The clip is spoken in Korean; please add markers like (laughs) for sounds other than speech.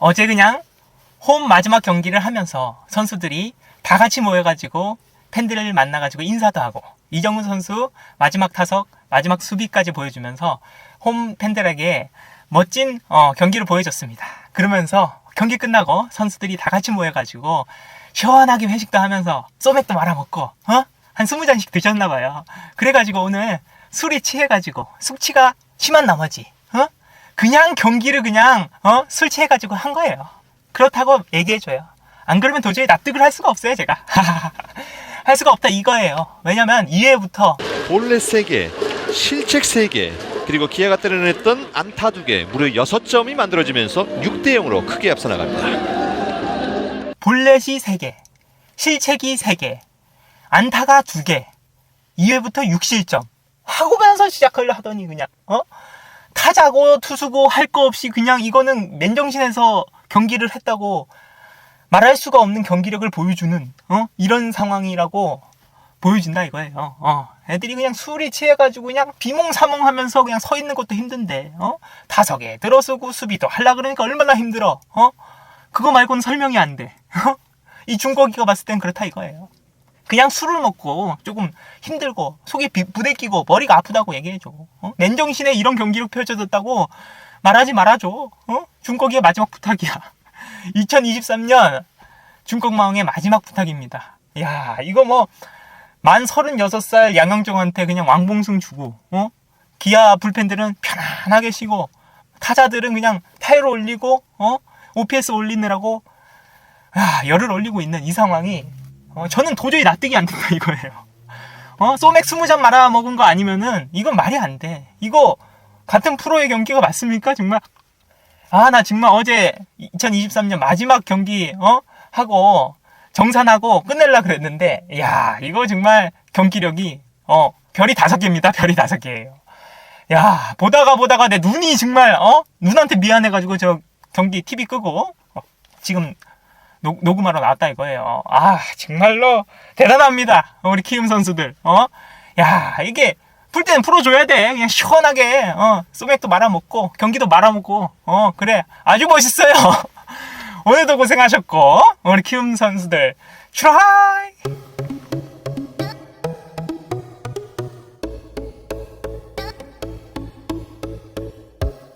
어제 그냥 홈 마지막 경기를 하면서 선수들이 다 같이 모여가지고 팬들을 만나가지고 인사도 하고 이정우 선수 마지막 타석 마지막 수비까지 보여주면서 홈 팬들에게 멋진 어, 경기를 보여줬습니다. 그러면서 경기 끝나고 선수들이 다 같이 모여가지고 시원하게 회식도 하면서 소맥도 말아먹고 어? 한 스무 잔씩 드셨나 봐요. 그래가지고 오늘 술이 취해가지고 숙취가 심한 나머지 어? 그냥 경기를 그냥 어? 술 취해가지고 한 거예요. 그렇다고 얘기해줘요. 안 그러면 도저히 납득을 할 수가 없어요, 제가. (laughs) 할 수가 없다 이거예요. 왜냐면 2회부터 볼넷 3개, 실책 3개, 그리고 기아가 때려냈던 안타 2개, 무려 6점이 만들어지면서 6대 0으로 크게 앞서 나갑니다. 볼넷이 3개, 실책이 3개, 안타가 2개, 2회부터 6실점. 하고면서 시작을 하더니 그냥 어? 타자고 투수고 할 거 없이 그냥 이거는 맨정신에서 경기를 했다고 말할 수가 없는 경기력을 보여주는 어? 이런 상황이라고 보여준다 이거예요. 어. 애들이 그냥 술이 취해가지고 그냥 비몽사몽하면서 그냥 서 있는 것도 힘든데 어? 타석에 들어서고 수비도 하려 그러니까 얼마나 힘들어. 어? 그거 말고는 설명이 안 돼. 어? (laughs) 이 중고기가 봤을 땐 그렇다 이거예요. 그냥 술을 먹고 조금 힘들고 속이 비- 부대끼고 머리가 아프다고 얘기해줘. 어? 맨정신에 이런 경기력 펼쳐졌다고 말하지 말아줘. 어? 중국의 마지막 부탁이야. (laughs) 2023년 중국마왕의 마지막 부탁입니다. 야 이거 뭐 만 36살 양영종한테 그냥 왕봉승 주고 어? 기아 불펜들은 편안하게 쉬고 타자들은 그냥 타율 올리고 어? OPS 올리느라고 아, 열을 올리고 있는 이 상황이 어, 저는 도저히 납득이 안 된다 이거예요. 어, 소맥 20잔 말아 먹은 거 아니면은 이건 말이 안 돼. 이거 같은 프로의 경기가 맞습니까? 정말 아, 나 정말 어제 2023년 마지막 경기 어? 하고 정산하고 끝낼라 그랬는데 야, 이거 정말 경기력이 어, 별이 다섯 개입니다. 별이 다섯 개예요. 야, 보다가 보다가 내 눈이 정말 어? 눈한테 미안해 가지고 저 경기 TV 끄고 어, 지금 녹, 녹음하러 나왔다 이거예요. 아, 정말로 대단합니다. 우리 키움 선수들. 어? 야, 이게 풀 때는 풀어줘야 돼. 그냥 시원하게, 어, 소맥도 말아먹고, 경기도 말아먹고, 어, 그래. 아주 멋있어요. (laughs) 오늘도 고생하셨고, 우리 키움 선수들, 슈라이!